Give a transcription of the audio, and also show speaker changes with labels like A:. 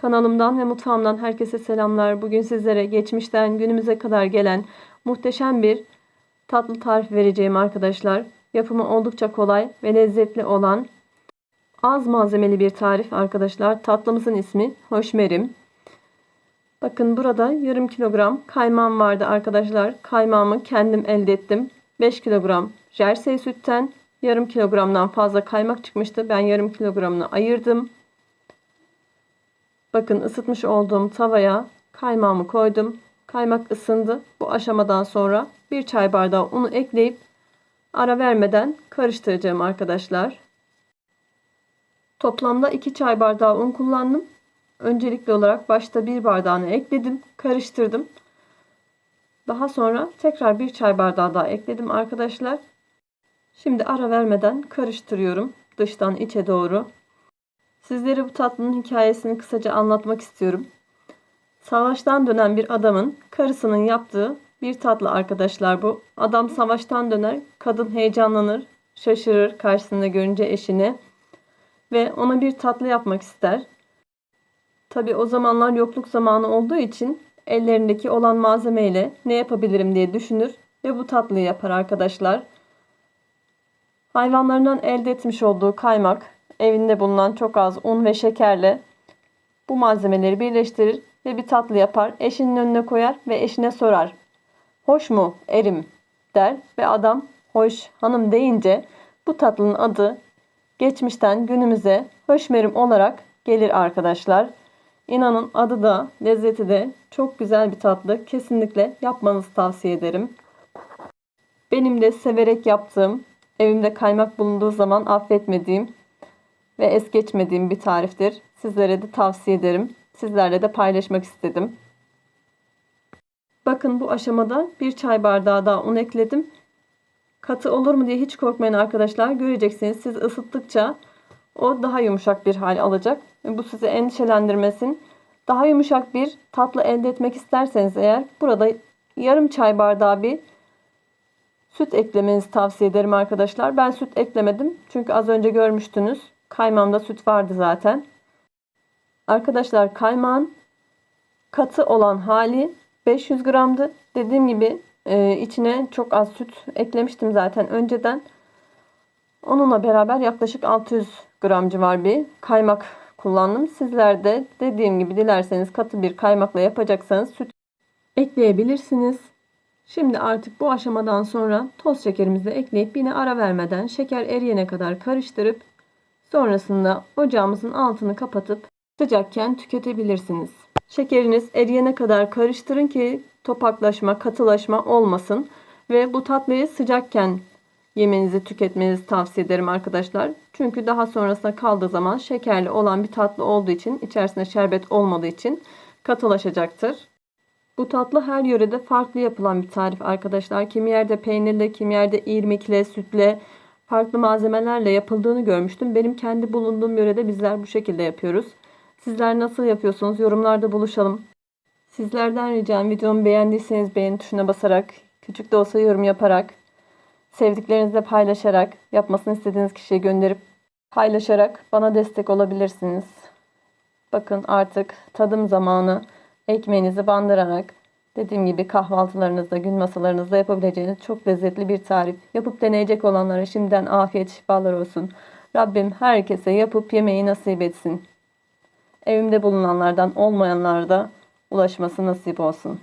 A: Kanalımdan ve mutfağımdan herkese selamlar. Bugün sizlere geçmişten günümüze kadar gelen muhteşem bir tatlı tarif vereceğim arkadaşlar. Yapımı oldukça kolay ve lezzetli olan az malzemeli bir tarif arkadaşlar. Tatlımızın ismi hoşmerim. Bakın burada yarım kilogram kaymağım vardı arkadaşlar. Kaymağımı kendim elde ettim. 5 kilogram jersey sütten yarım kilogramdan fazla kaymak çıkmıştı. Ben yarım kilogramını ayırdım. Bakın ısıtmış olduğum tavaya kaymağımı koydum. Kaymak ısındı. Bu aşamadan sonra bir çay bardağı unu ekleyip ara vermeden karıştıracağım arkadaşlar. Toplamda 2 çay bardağı un kullandım. Öncelikli olarak başta bir bardağını ekledim, karıştırdım. Daha sonra tekrar bir çay bardağı daha ekledim arkadaşlar. Şimdi ara vermeden karıştırıyorum dıştan içe doğru. Sizlere bu tatlının hikayesini kısaca anlatmak istiyorum. Savaştan dönen bir adamın karısının yaptığı bir tatlı arkadaşlar bu. Adam savaştan döner, kadın heyecanlanır, şaşırır karşısında görünce eşini ve ona bir tatlı yapmak ister. Tabi o zamanlar yokluk zamanı olduğu için ellerindeki olan malzemeyle ne yapabilirim diye düşünür ve bu tatlıyı yapar arkadaşlar. Hayvanlarından elde etmiş olduğu kaymak, evinde bulunan çok az un ve şekerle bu malzemeleri birleştirir ve bir tatlı yapar. Eşinin önüne koyar ve eşine sorar. Hoş mu erim der ve adam hoş hanım deyince bu tatlının adı geçmişten günümüze hoşmerim olarak gelir arkadaşlar. İnanın adı da lezzeti de çok güzel bir tatlı. Kesinlikle yapmanızı tavsiye ederim. Benim de severek yaptığım, evimde kaymak bulunduğu zaman affetmediğim ve es geçmediğim bir tariftir. Sizlere de tavsiye ederim. Sizlerle de paylaşmak istedim. Bakın bu aşamada bir çay bardağı daha un ekledim. Katı olur mu diye hiç korkmayın arkadaşlar. Göreceksiniz siz ısıttıkça o daha yumuşak bir hal alacak. Bu sizi endişelendirmesin. Daha yumuşak bir tatlı elde etmek isterseniz eğer burada yarım çay bardağı bir süt eklemenizi tavsiye ederim arkadaşlar. Ben süt eklemedim. Çünkü az önce görmüştünüz. Kaymağımda süt vardı zaten. Arkadaşlar kaymağın katı olan hali 500 gramdı. Dediğim gibi e, içine çok az süt eklemiştim zaten önceden. Onunla beraber yaklaşık 600 gram civar bir kaymak kullandım. Sizler de dediğim gibi dilerseniz katı bir kaymakla yapacaksanız süt ekleyebilirsiniz. Şimdi artık bu aşamadan sonra toz şekerimizi ekleyip yine ara vermeden şeker eriyene kadar karıştırıp sonrasında ocağımızın altını kapatıp sıcakken tüketebilirsiniz. Şekeriniz eriyene kadar karıştırın ki topaklaşma, katılaşma olmasın ve bu tatlıyı sıcakken yemenizi tüketmenizi tavsiye ederim arkadaşlar. Çünkü daha sonrasında kaldığı zaman şekerli olan bir tatlı olduğu için içerisinde şerbet olmadığı için katılaşacaktır. Bu tatlı her yörede farklı yapılan bir tarif arkadaşlar. Kimi yerde peynirle, kimi yerde irmikle, sütle, farklı malzemelerle yapıldığını görmüştüm. Benim kendi bulunduğum yörede bizler bu şekilde yapıyoruz. Sizler nasıl yapıyorsunuz? Yorumlarda buluşalım. Sizlerden ricam videomu beğendiyseniz beğeni tuşuna basarak, küçük de olsa yorum yaparak, sevdiklerinizle paylaşarak, yapmasını istediğiniz kişiye gönderip paylaşarak bana destek olabilirsiniz. Bakın artık tadım zamanı ekmeğinizi bandırarak dediğim gibi kahvaltılarınızda, gün masalarınızda yapabileceğiniz çok lezzetli bir tarif. Yapıp deneyecek olanlara şimdiden afiyet şifalar olsun. Rabbim herkese yapıp yemeği nasip etsin. Evimde bulunanlardan olmayanlarda ulaşması nasip olsun.